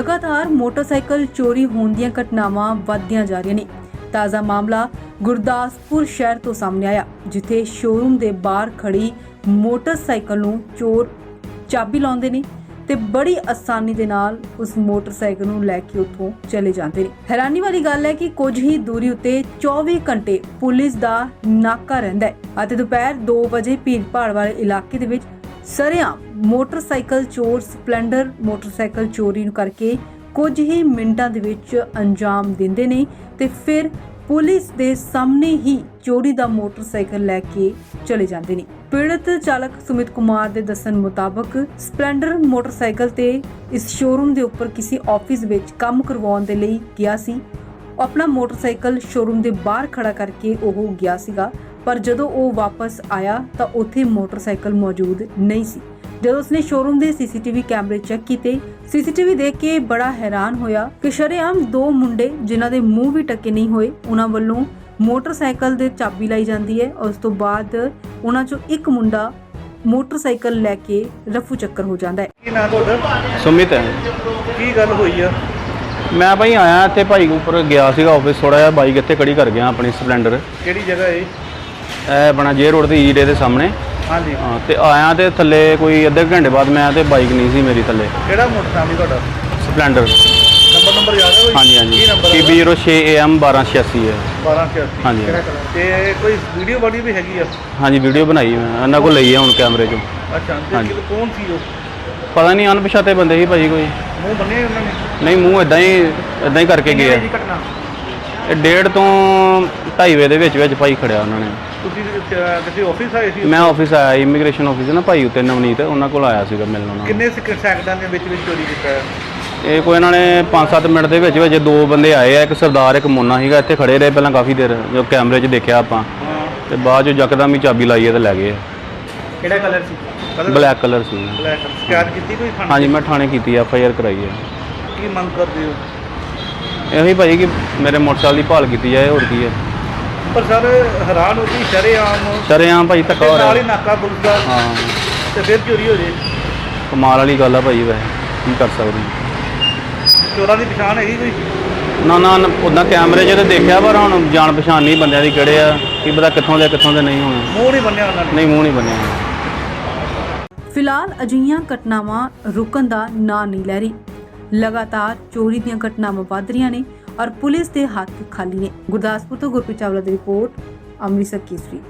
ਲਗਾਤਾਰ ਮੋਟਰਸਾਈਕਲ ਚੋਰੀ ਹੋਣ ਦੀਆਂ ਘਟਨਾਵਾਂ ਵੱਧਦੀਆਂ ਜਾ ਰਹੀਆਂ ਨੇ। ਤਾਜ਼ਾ ਮਾਮਲਾ ਗੁਰਦਾਸਪੁਰ ਸ਼ਹਿਰ ਤੋਂ ਸਾਹਮਣੇ ਆਇਆ, ਜਿੱਥੇ ਸ਼ੋਰੂਮ ਦੇ ਬਾਹਰ ਖੜੀ ਮੋਟਰਸਾਈਕਲ ਨੂੰ ਚੋਰ ਚਾਬੀ ਲਾਉਂਦੇ ਨੇ ਤੇ ਬੜੀ ਆਸਾਨੀ ਦੇ ਨਾਲ ਉਸ ਮੋਟਰਸਾਈਕਲ ਨੂੰ ਲੈ ਕੇ ਉੱਥੋਂ ਚਲੇ ਜਾਂਦੇ ਨੇ। ਹੈਰਾਨੀ ਵਾਲੀ ਗੱਲ ਹੈ ਕਿ ਕੁਝ ਹੀ ਦੂਰੀ ਉੱਤੇ 24 ਘੰਟੇ ਪੁਲਿਸ ਦਾ ਨਾਕਾ ਰਹਿੰਦਾ ਹੈ ਅਤੇ ਦੁਪਹਿਰ 2 ਵਜੇ ਭੀੜ ਭਾੜ ਵਾਲੇ ਇਲਾਕੇ ਦੇ ਵਿੱਚ ਸਰਿਆਮ ਮੋਟਰਸਾਈਕਲ ਚੋਰ ਸਪਲੈਂਡਰ ਮੋਟਰਸਾਈਕਲ ਚੋਰੀ ਨੂੰ ਕਰਕੇ ਕੁਝ ਹੀ ਮਿੰਟਾਂ ਦੇ ਵਿੱਚ ਅੰਜਾਮ ਦਿੰਦੇ ਨੇ ਤੇ ਫਿਰ ਪੁਲਿਸ ਦੇ ਸਾਹਮਣੇ ਹੀ ਚੋਰੀ ਦਾ ਮੋਟਰਸਾਈਕਲ ਲੈ ਕੇ ਚਲੇ ਜਾਂਦੇ ਨੇ। ਪੀੜਤ ਚਾਲਕ ਸੁਮਿਤ ਕੁਮਾਰ ਦੇ ਦੱਸਣ ਮੁਤਾਬਕ ਸਪਲੈਂਡਰ ਮੋਟਰਸਾਈਕਲ ਤੇ ਇਸ ਸ਼ੋਰੂਮ ਦੇ ਉੱਪਰ ਕਿਸੇ ਆਫਿਸ ਵਿੱਚ ਕੰਮ ਕਰਵਾਉਣ ਦੇ ਲਈ ਗਿਆ ਸੀ। ਆਪਣਾ ਮੋਟਰਸਾਈਕਲ ਸ਼ੋਰੂਮ ਦੇ ਬਾਹਰ ਖੜਾ ਕਰਕੇ ਉਹ ਗਿਆ ਸੀਗਾ। ਪਰ ਜਦੋਂ ਉਹ ਵਾਪਸ ਆਇਆ ਤਾਂ ਉੱਥੇ ਮੋਟਰਸਾਈਕਲ ਮੌਜੂਦ ਨਹੀਂ ਸੀ। ਜਦੋਂ ਉਸਨੇ ਸ਼ੋਰੂਮ ਦੇ ਸੀਸੀਟੀਵੀ ਕੈਮਰੇ ਚੈੱਕ ਕੀਤੇ ਸੀਸੀਟੀਵੀ ਦੇਖ ਕੇ ਬੜਾ ਹੈਰਾਨ ਹੋਇਆ ਕਿ ਸ਼ਰੇਆਮ ਦੋ ਮੁੰਡੇ ਜਿਨ੍ਹਾਂ ਦੇ ਮੂੰਹ ਵੀ ਟੱਕੇ ਨਹੀਂ ਹੋਏ ਉਹਨਾਂ ਵੱਲੋਂ ਮੋਟਰਸਾਈਕਲ ਦੇ ਚਾਬੀ ਲਾਈ ਜਾਂਦੀ ਹੈ ਉਸ ਤੋਂ ਬਾਅਦ ਉਹਨਾਂ ਚੋਂ ਇੱਕ ਮੁੰਡਾ ਮੋਟਰਸਾਈਕਲ ਲੈ ਕੇ ਰਫੂ ਚੱਕਰ ਹੋ ਜਾਂਦਾ ਹੈ। ਕੀ ਨਾਂ ਤੁਹਾਡਾ? ਸੁਮਿਤ ਹੈ। ਕੀ ਗੱਲ ਹੋਈ ਆ? ਮੈਂ ਭਾਈ ਆਇਆ ਇੱਥੇ ਭਾਈ ਉੱਪਰ ਗਿਆ ਸੀਗਾ ਆਫਿਸ ਥੋੜਾ ਜਿਹਾ ਬਾਈਕ ਇੱਥੇ ਖੜੀ ਕਰ ਗਿਆ ਆਪਣੀ ਸਪਲੈਂਡਰ। ਕਿਹੜੀ ਜਗ੍ਹਾ ਏ ਇਹ ਆਪਣਾ ਜੇ ਰੋਡ ਦੇ ਈਰੇ ਦੇ ਸਾਹਮਣੇ। ਹਾਂਜੀ। ਹਾਂ, ਤੇ ਆਇਆ ਤੇ ਥੱਲੇ ਕੋਈ ਅੱਧੇ ਘੰਟੇ ਬਾਅਦ ਮੈਂ ਤੇ ਬਾਈਕ ਨਹੀਂ ਸੀ ਮੇਰੀ ਥੱਲੇ। ਕਿਹੜਾ ਮੋਟਰਸਾਈਕਲ ਤੁਹਾਡਾ? ਸਪਲੈਂਡਰ। ਨੰਬਰ ਨੰਬਰ ਯਾਦ ਹੈ ਕੋਈ? ਹਾਂਜੀ ਹਾਂਜੀ। ਕੀ ਨੰਬਰ PB06 AM 1286 ਹੈ। 1286 ਹਾਂਜੀ। ਕਿਹੜਾ ਕਲਰ? ਤੇ ਕੋਈ ਵੀਡੀਓ ਬਣੀ ਵੀ ਹੈਗੀ ਆ? ਹਾਂਜੀ ਵੀਡੀਓ ਬਣਾਈ ਮੈਂ। ਉਹਨਾਂ ਕੋਲ ਲਈ ਹੈ ਹੁਣ ਕੈਮਰੇ 'ਚੋਂ। ਅੱਛਾ ਤੇ ਹਾਂਜੀ। ਕਿਹੜਾ- ਕੌਣ ਸੀ ਉਹ? ਪਤਾ ਨਹੀਂ ਅਣਪਛਾਤੇ ਬੰਦੇ ਸੀ ਭਾਈ ਕੋਈ। ਮੂੰਹ ਬੰਨੇ ਉਹਨਾਂ ਨੇ? ਨਹੀਂ ਮੂੰਹ ਇਦਾਂ ਹੀ ਇਦਾਂ ਹੀ ਕਰਕੇ ਗਏ। ਘਟਨਾ? ਇਹ ਡੇਢ ਤੋਂ 2.5 ਵਜੇ ਦੇ ਵਿੱਚ ਵਿੱਚ ਭਾਈ ਖੜਿਆ ਉਹਨਾਂ ਨੇ। ਤੁਸੀਂ ਅਹ, ਕਿਸੇ ਆਫਿਸ ਆਏ ਸੀ ਮੈਂ ਆਫਿਸ ਆਇਆ ਇਮੀਗ੍ਰੇਸ਼ਨ ਆਫਿਸ ਨਾ ਭਾਈ ਉੱਤੇ ਨਵਨੀਤ ਉਹਨਾਂ ਕੋਲ ਆਇਆ ਸੀਗਾ ਮਿਲਣ ਉਹਨਾਂ ਨੂੰ। ਕਿੰਨੇ ਸੈਕ- ਸੈਕਿੰਡਾਂ ਦੇ ਵਿੱਚ ਵਿੱਚ ਚੋਰੀ ਕੀਤਾ ਹੈ? ਇਹ ਕੋਈ ਇਹਨਾਂ ਨੇ 5-7 ਮਿੰਟ ਦੇ ਵਿੱਚ ਵਿੱਚ ਦੋ ਬੰਦੇ ਆਏ ਆ ਇੱਕ ਸਰਦਾਰ ਇੱਕ ਮੋਨਾ ਸੀਗਾ ਇੱਥੇ ਖੜੇ ਰਹੇ ਪਹਿਲਾਂ ਕਾਫੀ ਦੇਰ ਜੋ ਕੈਮਰੇ 'ਚ ਦੇਖਿਆ ਆਪਾਂ। ਤੇ ਬਾਅਦ 'ਚ ਯਕਦਮ ਹੀ ਚਾਬੀ ਲਾਈ ਹੈ ਤੇ ਲੈ ਗਏ ਕਿਹੜਾ ਕਲਰ ਸੀ? ਕਲਰ ਬਲੈਕ ਕਲਰ ਸੀ। ਬਲੈਕ ਸ਼ਿਕਾਇਤ ਕੀਤੀ ਕੋਈ ਥਾਣੇ? ਹਾਂਜੀ ਮੈਂ ਥਾਣੇ ਕੀਤੀ ਐਫ ਆਈ ਆਰ ਕਰਾਈ ਹੈ। ਕੀ ਮੰਗ ਕਰਦੇ ਹੋ? ਇਹੀ ਭਾਈ ਕਿ ਮੇਰੇ ਮੋਟਰਸਾਈਕਲ ਦੀ ਭਾਲ ਕੀਤੀ ਜਾਏ ਹੋਰ ਕੀ ਹੈ। ਪਰ ਸਰ ਹੈਰਾਨ ਹੋ ਗਈ ਸ਼ਰੇਆਮ। ਸ਼ਰੇਆਮ ਭਾਈ ਧੱਕਾ ਹੋ। ਨਾਲ ਹੀ ਰਿਹਾ ਨਾਕਾ ਪੁਲਿਸ ਦਾ। ਹਾਂ। ਤੇ ਫਿਰ ਚੋਰੀ ਹੋ ਜੇ। ਕਮਾਲ ਵਾਲੀ ਗੱਲ ਆ ਭਾਈ ਵੈਸੇ। ਕੀ ਕਰ ਸਕਦੇ? ਚੋਰਾਂ ਦੀ ਪਛਾਣ ਹੈਗੀ ਕੋਈ? ਨਾ ਨਾ ਉਦਾਂ ਕੈਮਰੇ 'ਚ ਤੇ ਦੇਖਿਆ ਪਰ ਹੁਣ ਜਾਣ ਪਛਾਣ ਨਹੀਂ ਬੰਦਿਆਂ ਦੀ ਕਿਹੜੇ ਆ ਕੀ ਪਤਾ ਕਿੱਥੋਂ ਦੇ ਕਿੱਥੋਂ ਦੇ ਨਹੀਂ ਹੋਣੇ। ਮੂੰਹ ਨਹੀਂ ਬੰਨਿਆ ਉਹਨਾਂ ਨੇ। ਨਹੀਂ ਮੂੰਹ ਨਹੀਂ ਬਣਿਆ ਫਿਲਹਾਲ ਅਜਿਹੀਆਂ ਘਟਨਾਵਾਂ ਰੁਕਣ ਦਾ ਨਾਂ ਨਹੀਂ ਲੈ ਰਹੀ। ਲਗਾਤਾਰ ਚੋਰੀ ਦੀਆਂ ਘਟਨਾਵਾਂ ਵੱਧ ਰਹੀਆਂ ਨੇ ਔਰ ਪੁਲਿਸ ਦੇ ਹੱਥ ਖਾਲੀ ਨੇ। ਗੁਰਦਾਸਪੁਰ ਤੋਂ ਗੁਰਪ੍ਰੀਤ ਚਾਵਲਾ ਦੀ ਰਿਪੋਰਟ, ਅੰਮ੍ਰਿਤਸਰ ਕੇਸਰੀ।